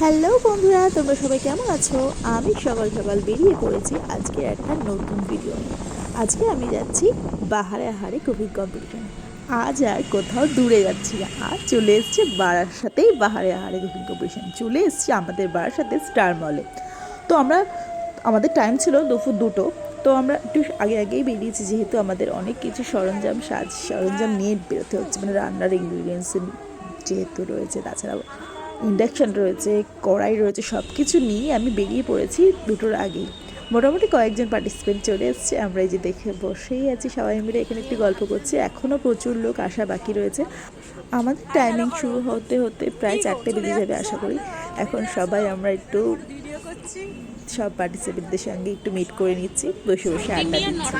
Hello বন্ধুরা, তোমরা সবাই কেমন আছো? আমি সকাল সকাল বেরিয়ে পড়েছি আজকে একটা নতুন ভিডিও আজকে আমি যাচ্ছি বাহারে আহারে কুকিং কম্পিটিশন আজ আর কোথাও দূরে যাচ্ছি না। আর চলে এসছে বাড়ার সাথেই বাহারে আহারে কুকিং কম্পিটিশন চলে এসছে আমাদের বাড়ার সাথে স্টার মলে তো আমরা, আমাদের টাইম ছিল দুপুর দুটো। তো আমরা একটু আগে আগেই বেরিয়েছি, যেহেতু আমাদের অনেক কিছু সরঞ্জাম সাজ সরঞ্জাম নিয়ে বেরোতে হচ্ছে। মানে রান্নার ইনগ্রিডিয়েন্টস যেহেতু রয়েছে, তাছাড়াও ইন্ডাকশান রয়েছে, কড়াই রয়েছে সব কিছু নিয়ে আমি বেরিয়ে পড়েছি দুটোর আগেই। মোটামুটি কয়েকজন পার্টিসিপেন্ট চলে এসছে, আমরা এই যে দেখে বসেই আছি সবাই মিলে এখানে একটি গল্প করছি। এখনও প্রচুর লোক আসা বাকি রয়েছে। আমাদের টাইমিং শুরু হতে হতে প্রায় চারটে বেজে যাবে আশা করি। এখন সবাই আমরা একটু সব পার্টিসিপেন্টদের সঙ্গে একটু মিট করে নিচ্ছি, বসে বসে আড্ডা দিচ্ছি।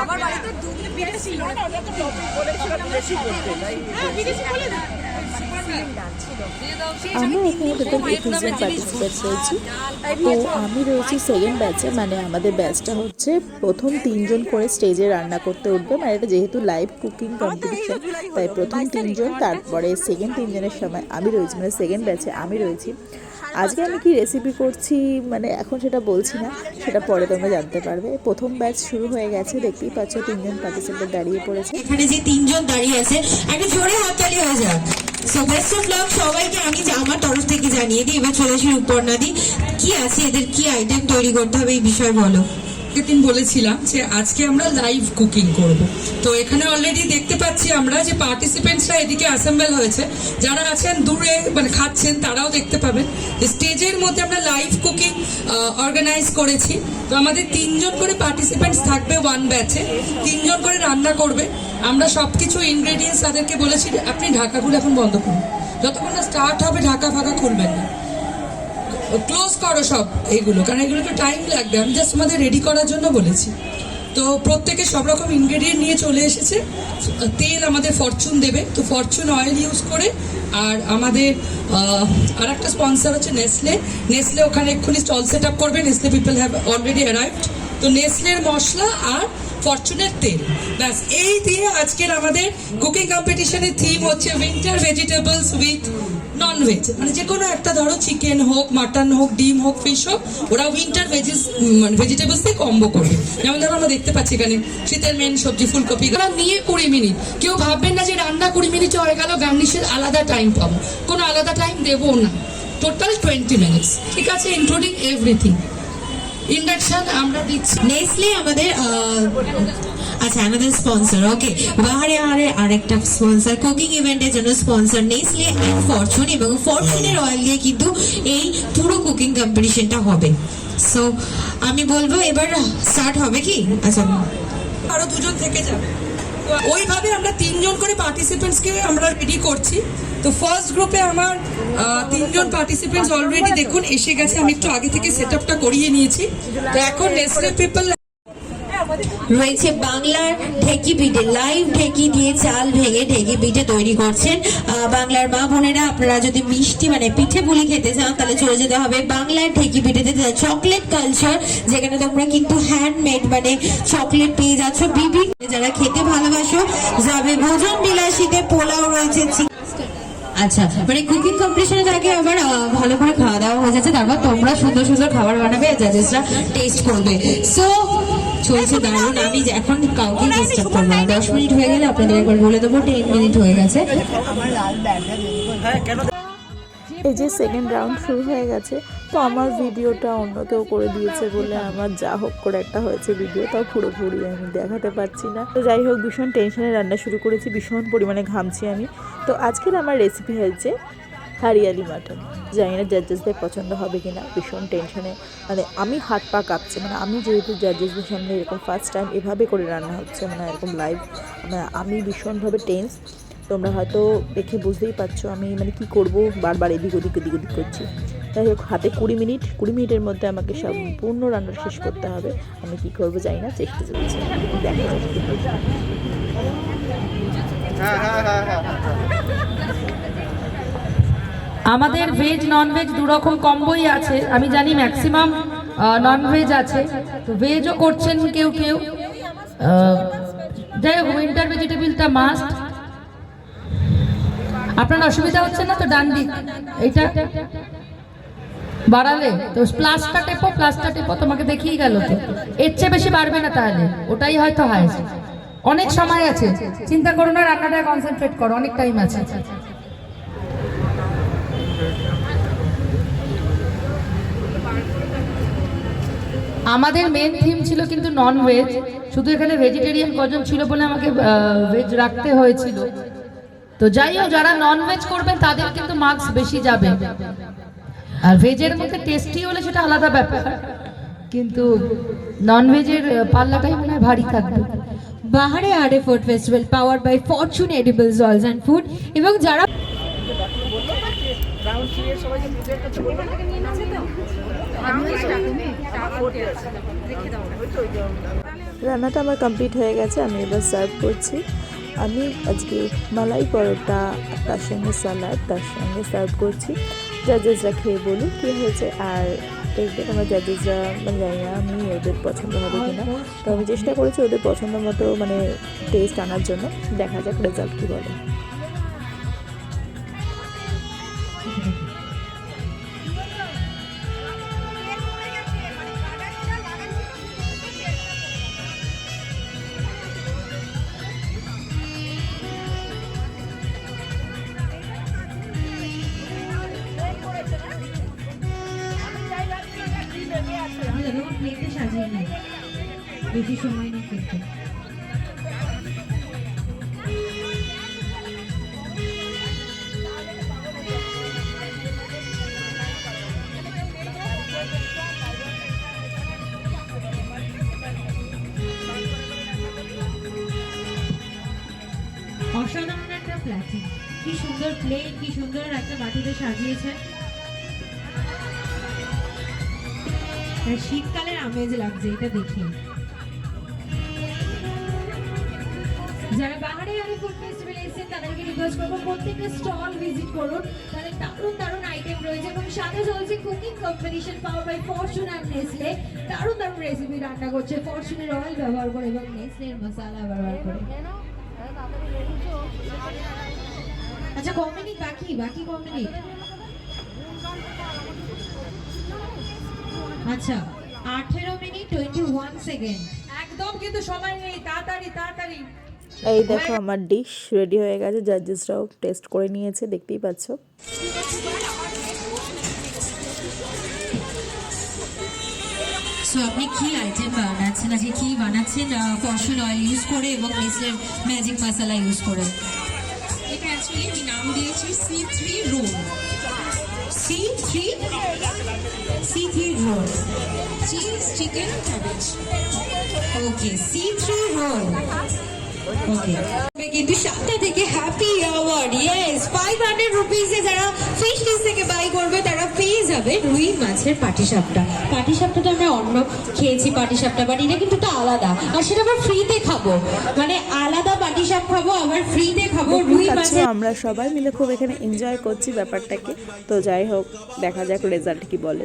আমার বাড়িতে দুদিন বিদেশি হ্যাঁ বলে আমরা এখানে টোটাল একুশজন রয়েছি তো আমি রয়েছি সেকেন্ড ব্যাচে মানে আমাদের ব্যাচটা হচ্ছে প্রথম তিনজন করে স্টেজে রান্না করতে উঠবে। মানে এটা যেহেতু লাইভ কুকিং কম্পিটিশন তাই প্রথম তিনজন তারপরে সেকেন্ড তিনজনের সময় আমি রয়েছি মানে সেকেন্ড ব্যাচে আমি রয়েছি। আজকে আমি কি রেসিপি করছি মানে এখন সেটা বলছি না সেটা পরে তোমরা জানতে পারবে। প্রথম ব্যাচ শুরু হয়ে গেছে দেখতেই পাচ্ছ তিনজন পার্টিসিপেন্ট দাঁড়িয়ে পড়েছে। এখানে যে তিনজন দাঁড়িয়ে আছে একটা জোরে হাততালি হয়ে যাক। সো বেস্ট অফ লাক সবাইকে আমি যা- আমার তরফ থেকে জানিয়ে দিই এবার চলে আসি উপর্ণা দি কি আছে এদের কি আইটেম তৈরি করতে হবে এই বিষয়ে বলো। দিন বলেছিলাম যে আজকে আমরা লাইভ কুকিং করব। তো এখানে অলরেডি দেখতে পাচ্ছি আমরা যে পার্টিসিপেন্টসরা এদিকে অ্যাসেম্বল হয়েছে। যারা আছেন দূরে মানে খাচ্ছেন, তারাও দেখতে পাবেন। স্টেজের মধ্যে আমরা লাইভ কুকিং অর্গানাইজ করেছি। তো আমাদের তিনজন করে পার্টিসিপেন্টস থাকবে ওয়ান ব্যাচে তিনজন করে রান্না করবে। আমরা সবকিছু ইনগ্রেডিয়েন্টস তাদেরকে বলেছি। আপনি ঢাকাগুলো এখন বন্ধ করুন। যতক্ষণ না স্টার্ট হবে, ঢাকা ফাঁকা খুলবেন না। ক্লোজ করো সব এইগুলো কারণ এগুলো তো টাইম লাগবে। আমি জাস্ট তোমাদের রেডি করার জন্য বলেছি। তো প্রত্যেকে সব রকম ইনগ্রেডিয়েন্ট নিয়ে চলে এসেছে। তেল আমাদের ফরচুন দেবে। তো ফরচুন অয়েল ইউজ করে, আর আমাদের আর একটা স্পন্সর হচ্ছে নেসলে নেসলে ওখানে এক্ষুনি স্টল সেট আপ করবে। Nestle people have already arrived তো নেসলের মশলা আর ফরচুনের তেল। ব্যাস, এই দিয়ে আজকের আমাদের কুকিং কম্পিটিশনের থিম হচ্ছে winter vegetables with non veg মানে যে কোনো একটা ধরো চিকেন হোক মাটন হোক, ডিম হোক ফিশ হোক ওরা উইন্টার ভেজিস মানে ভেজিটেবলস দিয়ে কম্বো করবে। যেমন ধরো আমরা দেখতে পাচ্ছি এখানে, শীতের মেন সবজি ফুলকপি। ওরা নিয়ে কুড়ি মিনিট কেউ ভাববেন না যে রান্না কুড়ি মিনিট হয়ে গেল গার্নিশের আলাদা টাইম পাবো। কোনো আলাদা টাইম দেবো না। টোটাল টোয়েন্টি মিনিটস ঠিক আছে ইনক্লুডিং এভরিথিং ইন্ডাকশন আমরা দিচ্ছি। নেসলে আমাদের আচ্ছা আমাদের স্পন্সর ওকে বাহারে আহারে আরেকটা স্পন্সর কুকিং ইভেন্টের জন্য স্পন্সর নেসলে অ্যান্ড ফরচুন এবং ফরচুনের অয়েল দিয়ে কিন্তু এই পুরো কুকিং কম্পিটিশনটা হবে। সো আমি বলব এবার স্টার্ট হবে কি? আচ্ছা। আরও দুজন থেকে যাবে। ওইভাবে আমরা তিনজন করে পার্টিসিপেন্টসকে আমরা রেডি করছি। তো ফার্স্ট গ্রুপে আমার তিনজন পার্টিসিপেন্টস অলরেডি দেখুন, এসে গেছে। আমি একটু আগে থেকে সেট আপটা করিয়ে নিয়েছি। তো এখন নেসলে পিপল রয়েছে বাংলার ঢেকি পিঠে লাইভ ঢেকি দিয়ে চাল ভেঙে ঢেকি পিঠে তৈরি করছেন বাংলার মা বোনেরা। আপনারা যদি মিষ্টি মানে পিঠে পুলি খেতে চান, তাহলে চলে যেতে হবে বাংলার ঢেকি পিঠেতে। চকলেট কালচার যেখানে তোমরা কিন্তু হ্যান্ডমেড মানে চকলেট পেয়ে যাচ্ছ। বিভিন্ন যারা খেতে ভালোবাসো, যাবে ভোজন বিলাসীতে, পোলাও রয়েছে আচ্ছা মানে কুকিং কম্পিটিশনের আগে আবার ভালো করে খাওয়া দাওয়া হয়ে যাচ্ছে। তারপর তোমরা সুন্দর সুন্দর খাবার বানাবে জাজেসরা টেস্ট করবে। সো চলছে দারুণ আমি এখন কাউকে ডিস্টার্ব করব না। দশ মিনিট হয়ে গেলে আপনাদের একবার বলে দেবো টেন মিনিট হয়ে গেছে। এই যে সেকেন্ড রাউন্ড শুরু হয়ে গেছে তো আমার ভিডিওটা অন্য কেউ করে দিয়েছে বলে আমার যা হোক করে একটা হয়েছে ভিডিও তাও পুরোপুরি আমি দেখাতে পারছি না। তো যাই হোক ভীষণ টেনশনে রান্না শুরু করেছি ভীষণ পরিমাণে ঘামছি আমি। তো আজকের আমার রেসিপি হয়েছে হারিয়ালি মাটন। জানি না জাজেসদের পছন্দ হবে কি না ভীষণ টেনশনে মানে আমি হাত পা কাঁপছে মানে আমি যেহেতু জাজেসদের সামনে এরকম ফার্স্ট টাইম এভাবে করে রান্না হচ্ছে মানে এরকম লাইভ মানে আমি ভীষণভাবে টেন্স তোমরা হয়তো দেখে বুঝতেই পারছ আমি মানে কি করব, বারবার এদিক ওদিক এদিক ওদিক করছি। যাই হোক, হাতে কুড়ি মিনিট, কুড়ি মিনিটের মধ্যে আমাকে সম্পূর্ণ রান্না শেষ করতে হবে। আমি কি করব জানি না, চেষ্টা চলছে। দেখো। আমাদের ভেজ নন ভেজ দু রকম কম্বোই আছে। আমি জানি ম্যাক্সিমাম নন ভেজ আছে। তো ভেজও করছেন কেউ কেউ। যাই হোক উইন্টার ভেজিটেবিলটা মাস্ট আপনার অসুবিধা হচ্ছে না তো ডান দিক? এইটা বাড়ালে। তো প্লাসটা টেপো প্লাসটা টেপো, তোমাকে দেখিয়ে গেল তো। এর চেয়ে বেশি বাড়বে না তাহলে। ওটাই হয়তো হায়েস্ট অনেক সময় আছে। চিন্তা করো না, রান্নাটায় কনসেন্ট্রেট করো, অনেক টাইম আছে। আমাদের মেন থিম ছিল কিন্তু নন ভেজ শুধু এখানে ভেজিটেরিয়ান কজন ছিল বলে আমাকে ভেজ রাখতে হয়েছিল। তো যাই হোক, যারা নন ভেজ করবেন, তাদের কিন্তু মার্কস বেশি যাবে। আর ভেজের মধ্যে টেস্টি হলে সেটা আলাদা ব্যাপার। কিন্তু নন ভেজের পাল্লাটাই মনে হয় ভারী থাকবে। বাহারে আরে food festival power by Fortune edibles oils and food এবং যারা রান্নাটা আমার কমপ্লিট হয়ে গেছে আমি এবার সার্ভ করছি। আমি আজকে মালাই পরোটা তার সঙ্গে স্যালাড তার সঙ্গে সার্ভ করছি। জাজেসরা খেয়ে বলুন কী হয়েছে আর দেখবে আমার জাজেসরা মানে জানি না আমি ওদের পছন্দ হবে কি না তো আমি চেষ্টা করেছি ওদের পছন্দ মতো মানে টেস্ট আনার জন্য। দেখা যাক রেজাল্ট কী বলে। বেশি সময় নেই কিন্তু অসাধারণ একটা প্ল্যাটিং কি সুন্দর প্লেট কি সুন্দর একটা বাটিতে সাজিয়েছে। শীতকালের আমেজ লাগছে, এটা দেখে। যারা বাহারে আরে ফুড ফেস্টিভ্যালে এসেছেন তাদেরকে রিকোয়েস্ট করব, প্রত্যেকটা স্টল ভিজিট করুন। তাহলে দারুণ দারুণ আইটেম রয়েছে এবং সাথে চলছে cooking competition power by Fortune and Nestle দারুণ দারুণ রেসিপি রান্না করছে ফরচুনের অয়েল ব্যবহার করে এবং নেসলের মশলা ব্যবহার করে। আচ্ছা ক মিনিট বাকি বাকি ক মিনিট আচ্ছা আঠেরো মিনিট টোয়েন্টি ওয়ান সেকেন্ড একদম, কিন্তু সময় নেই। তাড়াতাড়ি তাড়াতাড়ি। এই দেখো আমার ডিশ রেডি হয়ে গেছে। জাজেসরাও টেস্ট করে নিয়েছে দেখতেই পাচ্ছ। সো আপনি কি আইটেম বানাচ্ছেন? আজকে কি বানাচ্ছেন? ফরচুন অয়েল ইউজ করে এবং নেসলের ম্যাজিক মশলা ইউজ করে? এটা অ্যাকচুয়ালি আমি নাম দিয়েছি C three roll C three C three roll cheese chicken cabbage okay C three roll কিন্তু সাতটা থেকে happy hour yes five hundred রুপিসে যারা ফিশ ডিশ থেকে বাই করবে তারা পেয়ে যাবে রুই মাছের পাটিসাপটা। তো আমরা অন্য খেয়েছি পাটিসাপটা বাট এটা কিন্তু একটা আলাদা। আর সেটা আবার ফ্রিতে খাব। মানে আলাদা পাটিসাপ খাব আবার ফ্রিতে খাব রুই মাছের আমরা সবাই মিলে খুব এখানে এনজয় করছি ব্যাপারটাকে। তো যাই হোক দেখা যাক রেজাল্ট কি বলে।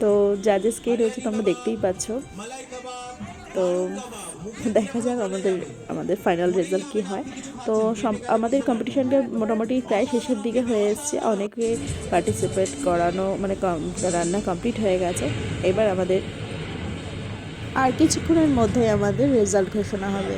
তো জাজেস কে রয়েছে তোমরা দেখতেই পাচ্ছ। তো দেখা যাক আমাদের আমাদের ফাইনাল রেজাল্ট কি হয়। তো আমাদের কম্পিটিশানটা মোটামুটি প্রায় শেষের দিকে হয়ে এসছে। অনেকে পার্টিসিপেট করানো মানে রান্না কমপ্লিট হয়ে গেছে। এবার আমাদের আর কিছুক্ষণের মধ্যে আমাদের রেজাল্ট ঘোষণা হবে।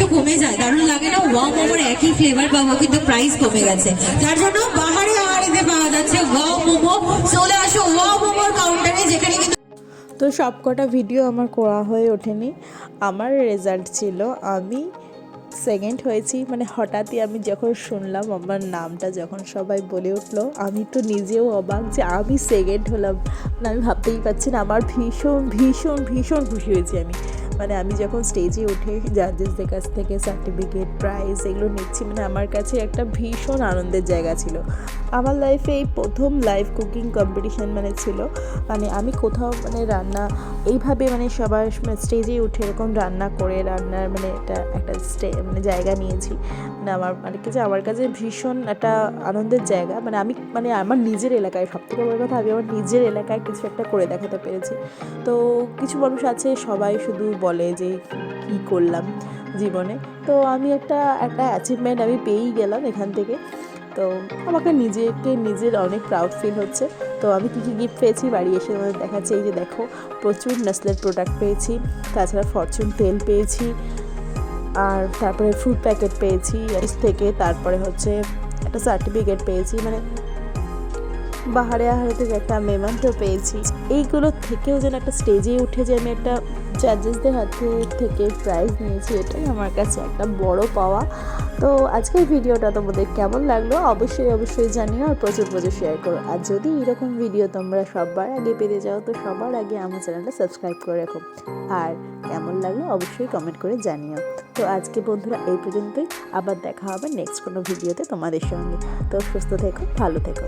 একটু কমে যায়। দারুণ লাগে না? ওয়া মোমোর একই ফ্লেভার পাবো, কিন্তু প্রাইস কমে গেছে। তার জন্য বাহারে আহারিতে পাওয়া যাচ্ছে ওয়া মোমো চলে আসো ওয়া মোমোর কাউন্টারে যেখানে কিন্তু তো সব কটা ভিডিও আমার করা হয়ে ওঠেনি। আমার রেজাল্ট ছিল, আমি সেকেন্ড হয়েছি। মানে হঠাৎই আমি যখন শুনলাম, আমার নামটা যখন সবাই বলে উঠল, আমি তো নিজেও অবাক যে আমি সেকেন্ড হলাম। মানে আমি ভাবতেই পারছি না, আমার ভীষণ ভীষণ ভীষণ খুশি হয়েছি আমি। মানে আমি যখন স্টেজে উঠে জাজেসদের কাছ থেকে সার্টিফিকেট প্রাইজ এগুলো নিচ্ছি মানে আমার কাছে একটা ভীষণ আনন্দের জায়গা ছিল। আমার লাইফে এই প্রথম লাইভ কুকিং কম্পিটিশান মানে ছিল মানে আমি কোথাও মানে রান্না, এইভাবে মানে সবার স্টেজে উঠে এরকম রান্না করে, রান্নার মানে এটা একটা স্টে মানে জায়গা নিয়েছি। মানে আমার মানে কি যে আমার কাছে ভীষণ একটা আনন্দের জায়গা। মানে আমি মানে আমার নিজের এলাকায়, সব থেকে বড় কথা, আমি আমার নিজের এলাকায় কিছু একটা করে দেখাতে পেরেছি। তো কিছু মানুষ আছে, সবাই শুধু বলে যে কী করলাম জীবনে। তো আমি একটা একটা অ্যাচিভমেন্ট আমি পেয়েই গেলাম এখান থেকে। তো আমাকে নিজেকে নিজের অনেক প্রাউড ফিল হচ্ছে। তো আমি কী কী গিফট পেয়েছি, বাড়ি এসে তোমাদের দেখাচ্ছি। এই যে দেখো, প্রচুর নেসলের প্রোডাক্ট পেয়েছি। তাছাড়া ফরচুন তেল পেয়েছি। আর তারপরে ফুড প্যাকেট পেয়েছি থেকে তারপরে হচ্ছে একটা সার্টিফিকেট পেয়েছি মানে বাহারে আহারে থেকে একটা মেমান্টও পেয়েছি। এইগুলো থেকেও যেন একটা স্টেজে উঠে যে আমি একটা জাজেসদের হাতে থেকে প্রাইজ নিয়েছি, এটাই আমার কাছে একটা বড় পাওয়া। তো আজকের ভিডিওটা তোমাদের কেমন লাগল অবশ্যই অবশ্যই জানিও আর প্রচুর প্রচুর শেয়ার করো। আর যদি এরকম ভিডিও তোমরা সবার আগে পেতে যাও তো সবার আগে আমার চ্যানেলটা সাবস্ক্রাইব করে রাখো। আর কেমন লাগল অবশ্যই কমেন্ট করে জানিও। তো আজকে বন্ধুরা এই পর্যন্তই, আবার দেখা হবে নেক্সট কোনো ভিডিওতে তোমাদের সঙ্গে। তো সুস্থ থেকো, ভালো থেকো।